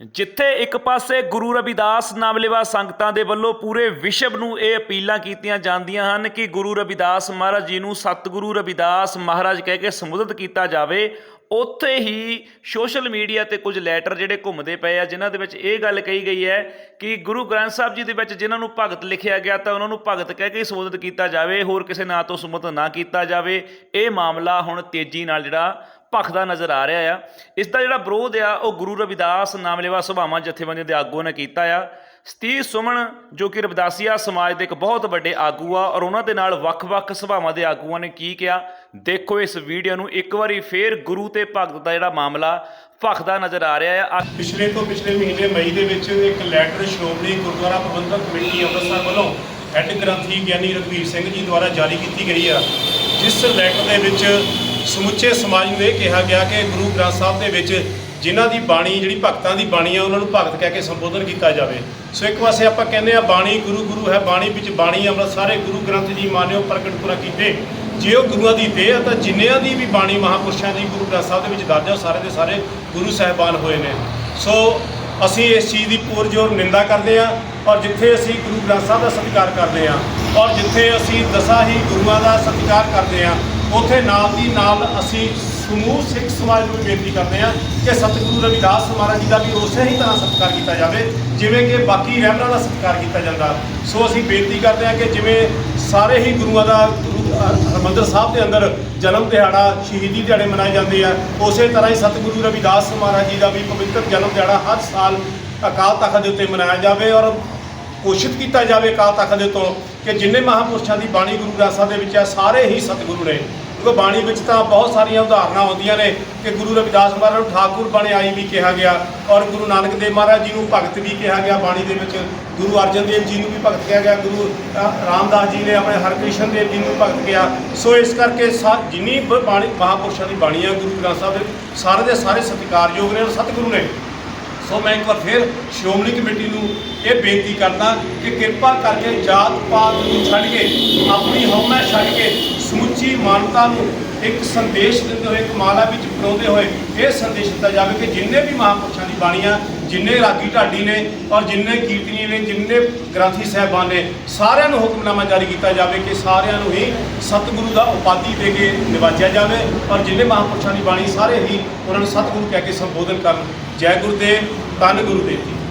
ਜਿੱਥੇ ਇੱਕ ਪਾਸੇ ਗੁਰੂ ਰਵਿਦਾਸ ਨਾਮਲੇਵਾ ਸੰਗਤਾਂ ਦੇ ਵੱਲੋਂ ਪੂਰੇ ਵਿਸ਼ਵ ਨੂੰ ਇਹ ਅਪੀਲਾਂ ਕੀਤੀਆਂ ਜਾਂਦੀਆਂ ਹਨ ਕਿ ਗੁਰੂ ਰਵਿਦਾਸ ਮਹਾਰਾਜ ਜੀ ਨੂੰ ਸਤਿਗੁਰੂ ਰਵਿਦਾਸ ਮਹਾਰਾਜ ਕਹਿ ਕੇ ਸੰਬੋਧਿਤ ਕੀਤਾ ਜਾਵੇ, ਉੱਥੇ ਹੀ ਸੋਸ਼ਲ ਮੀਡੀਆ ਤੇ ਕੁਝ ਲੈਟਰ ਜਿਹੜੇ ਘੁੰਮਦੇ ਪਏ ਆ, ਜਿਨ੍ਹਾਂ ਦੇ ਵਿੱਚ ਇਹ ਗੱਲ ਕਹੀ ਗਈ ਹੈ ਕਿ ਗੁਰੂ ਗ੍ਰੰਥ ਸਾਹਿਬ ਜੀ ਦੇ ਵਿੱਚ ਜਿਨ੍ਹਾਂ ਨੂੰ ਭਗਤ ਲਿਖਿਆ ਗਿਆ ਤਾਂ ਉਹਨਾਂ ਨੂੰ ਭਗਤ ਕਹਿ ਕੇ ਸੰਬੋਧਿਤ ਕੀਤਾ ਜਾਵੇ, ਹੋਰ ਕਿਸੇ ਨਾਂ ਤੋਂ ਸੰਬੋਧਿਤ ਨਾ ਕੀਤਾ ਜਾਵੇ। ਇਹ ਮਾਮਲਾ ਹੁਣ ਤੇਜ਼ੀ ਨਾਲ ਜਿਹੜਾ ਭਖਦਾ ਨਜ਼ਰ ਆ ਰਿਹਾ ਆ। ਇਸ ਦਾ ਜਿਹੜਾ ਵਿਰੋਧ ਆ, ਉਹ ਗੁਰੂ ਰਵਿਦਾਸ ਨਾਮਲੇਵਾ ਸਭਾਵਾਂ ਜਥੇਬੰਦੀਆਂ ਦੇ ਆਗੂਆਂ ਨੇ ਕੀਤਾ ਆ। ਸਤੀ ਸੁਮਨ, ਜੋ ਕਿ ਰਵਿਦਾਸੀਆ ਸਮਾਜ ਦੇ ਇੱਕ ਬਹੁਤ ਵੱਡੇ ਆਗੂ ਆ, ਔਰ ਉਹਨਾਂ ਦੇ ਨਾਲ ਵੱਖ-ਵੱਖ ਸਭਾਵਾਂ ਦੇ ਆਗੂਆਂ ਨੇ ਕੀ ਕਿਹਾ, ਦੇਖੋ ਇਸ ਵੀਡੀਓ ਨੂੰ ਇੱਕ ਵਾਰੀ ਫੇਰ ਗੁਰੂ ਤੇ ਭਗਤ ਦਾ ਜਿਹੜਾ ਮਾਮਲਾ ਭਖਦਾ ਨਜ਼ਰ ਆ ਰਿਹਾ ਆ। ਪਿਛਲੇ ਤੋਂ ਪਿਛਲੇ ਮਹੀਨੇ ਮਈ ਦੇ ਵਿੱਚ ਇੱਕ ਲੈਟਰ ਸ਼੍ਰੋਮਣੀ ਗੁਰਦੁਆਰਾ ਪ੍ਰਬੰਧਕ ਕਮੇਟੀ ਅੰਮ੍ਰਿਤਸਰ ਵੱਲੋਂ ਹੈੱਡ ਗ੍ਰੰਥੀ ਗਿਆਨੀ ਰਘਵੀਰ ਸਿੰਘ ਜੀ ਦੁਆਰਾ ਜਾਰੀ ਕੀਤੀ ਗਈ ਆ। ਜਿਸ ਲੈਟਰ ਦੇ ਵਿੱਚ ਸਮੁੱਚੇ ਸਮਾਜ ਨੂੰ ਇਹ ਕਿਹਾ ਗਿਆ ਕਿ ਗੁਰੂ ਗ੍ਰੰਥ ਸਾਹਿਬ ਦੇ ਵਿੱਚ ਜਿਨ੍ਹਾਂ ਦੀ ਬਾਣੀ, ਜਿਹੜੀ ਭਗਤਾਂ ਦੀ ਬਾਣੀ ਆ, ਉਹਨਾਂ ਨੂੰ ਭਗਤ ਕਹਿ ਕੇ ਸੰਬੋਧਨ ਕੀਤਾ ਜਾਵੇ। ਸੋ ਇੱਕ ਪਾਸੇ ਆਪਾਂ ਕਹਿੰਦੇ ਆ ਬਾਣੀ ਗੁਰੂ ਗੁਰੂ ਹੈ, ਬਾਣੀ ਵਿੱਚ ਬਾਣੀ ਅੰਮ੍ਰਿਤ ਸਾਰੇ ਗੁਰੂ ਗ੍ਰੰਥ ਜੀ ਮਾਨਿਓ ਪ੍ਰਗਟ ਪੂਰਾ ਕੀਤੇ। ਜੇ ਉਹ ਗੁਰੂਆਂ ਦੀ ਦੇਹ ਆ, ਤਾਂ ਜਿੰਨਿਆਂ ਦੀ ਵੀ ਬਾਣੀ ਮਹਾਪੁਰਸ਼ਾਂ ਦੀ ਗੁਰੂ ਗ੍ਰੰਥ ਸਾਹਿਬ ਦੇ ਵਿੱਚ ਦਰਜ ਆ ਸਾਰੇ ਦੇ ਸਾਰੇ ਗੁਰੂ ਸਾਹਿਬਾਨ ਹੋਏ ਨੇ। ਸੋ ਅਸੀਂ ਇਸ ਚੀਜ਼ ਦੀ ਪੁਰਜੋਰ ਨਿੰਦਾ ਕਰਦੇ ਆ ਔਰ ਜਿੱਥੇ ਅਸੀਂ ਗੁਰੂ ਗ੍ਰੰਥ ਸਾਹਿਬ ਦਾ ਸਤਿਕਾਰ ਕਰਦੇ ਆ ਔਰ ਜਿੱਥੇ ਅਸੀਂ ਦਸਾਂ ਹੀ ਗੁਰੂਆਂ ਦਾ ਸਤਿਕਾਰ ਕਰਦੇ ਹਾਂ, ਉਥੇ ਨਾਲ ਦੀ ਨਾਲ ਅਸੀਂ ਸਮੂਹ ਸਿੱਖ ਸਮਾਜ ਨੂੰ ਬੇਨਤੀ ਕਰਦੇ ਹਾਂ ਕਿ ਸਤਿਗੁਰੂ ਰਵਿਦਾਸ ਮਹਾਰਾਜ ਜੀ ਦਾ ਵੀ ਉਸੇ ਹੀ ਤਰ੍ਹਾਂ ਸਤਿਕਾਰ ਕੀਤਾ ਜਾਵੇ, ਜਿਵੇਂ ਕਿ ਬਾਕੀ ਰਹਿਬਰਾਂ ਦਾ ਸਤਿਕਾਰ ਕੀਤਾ ਜਾਂਦਾ। ਸੋ ਅਸੀਂ ਬੇਨਤੀ ਕਰਦੇ ਹਾਂ ਕਿ ਜਿਵੇਂ ਸਾਰੇ ਹੀ ਗੁਰੂਆਂ ਦਾ, ਗੁਰੂ ਹਰਿਮੰਦਰ ਸਾਹਿਬ ਦੇ ਅੰਦਰ ਜਨਮ ਦਿਹਾੜਾ, ਸ਼ਹੀਦੀ ਦਿਹਾੜੇ ਮਨਾਏ ਜਾਂਦੇ ਆ, ਉਸੇ ਤਰ੍ਹਾਂ ਹੀ ਸਤਿਗੁਰੂ ਰਵਿਦਾਸ ਮਹਾਰਾਜ ਜੀ ਦਾ ਵੀ ਪਵਿੱਤਰ ਜਨਮ ਦਿਹਾੜਾ ਹਰ ਸਾਲ ਅਕਾਲ ਤਖਤ ਦੇ ਉੱਤੇ ਮਨਾਇਆ ਜਾਵੇ ਔਰ ਘੋਸ਼ਿਤ ਕੀਤਾ ਜਾਵੇ ਅਕਾਲ ਤਖਤ ਦੇ ਤੋਂ ਕਿ ਜਿੰਨੇ ਮਹਾਪੁਰਸ਼ਾਂ ਦੀ ਬਾਣੀ ਗੁਰੂ ਗ੍ਰੰਥ ਸਾਹਿਬ ਦੇ ਵਿੱਚ ਹੈ, ਸਾਰੇ ਹੀ ਸਤਿਗੁਰੂ ਨੇ। ਕਿਉਂਕਿ ਬਾਣੀ ਵਿੱਚ ਤਾਂ ਬਹੁਤ ਸਾਰੀਆਂ ਉਦਾਹਰਨਾਂ ਆਉਂਦੀਆਂ ਨੇ ਕਿ ਗੁਰੂ ਰਵਿਦਾਸ ਮਹਾਰਾਜ ਨੂੰ ਠਾਕੁਰ ਬਣੇ ਆਈ ਵੀ ਕਿਹਾ ਗਿਆ ਔਰ ਗੁਰੂ ਨਾਨਕ ਦੇਵ ਮਹਾਰਾਜ ਜੀ ਨੂੰ ਭਗਤ ਵੀ ਕਿਹਾ ਗਿਆ। ਬਾਣੀ ਦੇ ਵਿੱਚ ਗੁਰੂ ਅਰਜਨ ਦੇਵ ਜੀ ਨੂੰ ਵੀ ਭਗਤ ਕਿਹਾ ਗਿਆ। ਗੁਰੂ ਰਾਮਦਾਸ ਜੀ ਨੇ ਆਪਣੇ ਹਰਕ੍ਰਿਸ਼ਨ ਦੇਵ ਜੀ ਨੂੰ ਭਗਤ ਕਿਹਾ। ਸੋ ਇਸ ਕਰਕੇ ਸਾ- ਜਿੰਨੀ ਬ- ਬਾਣੀ, ਮਹਾਪੁਰਸ਼ਾਂ ਦੀ ਬਾਣੀ ਹੈ ਗੁਰੂ ਗ੍ਰੰਥ ਸਾਹਿਬ ਦੇ ਸਾਰੇ ਦੇ ਸਾਰੇ ਸਤਿਕਾਰਯੋਗ ਨੇ ਔਰ ਸਤਿਗੁਰੂ ਨੇ। ਸੋ ਮੈਂ ਇੱਕ ਵਾਰ ਫਿਰ ਸ਼੍ਰੋਮਣੀ ਕਮੇਟੀ ਨੂੰ ਇਹ ਬੇਨਤੀ ਕਰਦਾ ਕਿ ਕਿਰਪਾ ਕਰਕੇ ਜਾਤ ਪਾਤ ਨੂੰ ਛੱਡ ਕੇ, ਆਪਣੀ ਹਉਮੈ ਛੱਡ ਕੇ ਸਮੁੱਚੀ ਮਾਨਵਤਾ ਨੂੰ ਇੱਕ ਸੰਦੇਸ਼ ਦਿੰਦੇ ਹੋਏ, ਇੱਕ ਮਾਲਾ ਵਿੱਚ ਪਰੋਂਦੇ ਹੋਏ ਇਹ ਸੰਦੇਸ਼ ਦਿੱਤਾ ਜਾਵੇ ਕਿ ਜਿੰਨੇ ਵੀ ਮਹਾਂਪੁਰਸ਼ਾਂ ਦੀ ਬਾਣੀਆਂ ਜਿੰਨੇ ਰਾਗੀ ਢਾਡੀ ਨੇ ਔਰ ਜਿੰਨੇ ਕੀਰਤਨੀ ਨੇ, ਜਿੰਨੇ ਗ੍ਰੰਥੀ ਸਾਹਿਬਾਨ ਨੇ, ਸਾਰਿਆਂ ਨੂੰ ਹੁਕਮਨਾਮਾ ਜਾਰੀ ਕੀਤਾ ਜਾਵੇ ਕਿ ਸਾਰਿਆਂ ਨੂੰ ਹੀ ਸਤਿਗੁਰੂ ਦਾ ਉਪਾਧੀ ਦੇ ਕੇ ਨਿਵਾਜਿਆ ਜਾਵੇ ਔਰ ਜਿੰਨੇ ਮਹਾਂਪੁਰਸ਼ਾਂ ਦੀ ਬਾਣੀ ਸਾਰੇ ਹੀ ਉਹਨਾਂ ਨੂੰ ਸਤਿਗੁਰੂ ਕਹਿ ਕੇ ਸੰਬੋਧਨ ਕਰਨ। ਜੈ ਗੁਰਦੇਵ, ਧੰਨ ਗੁਰੂਦੇਵ ਜੀ।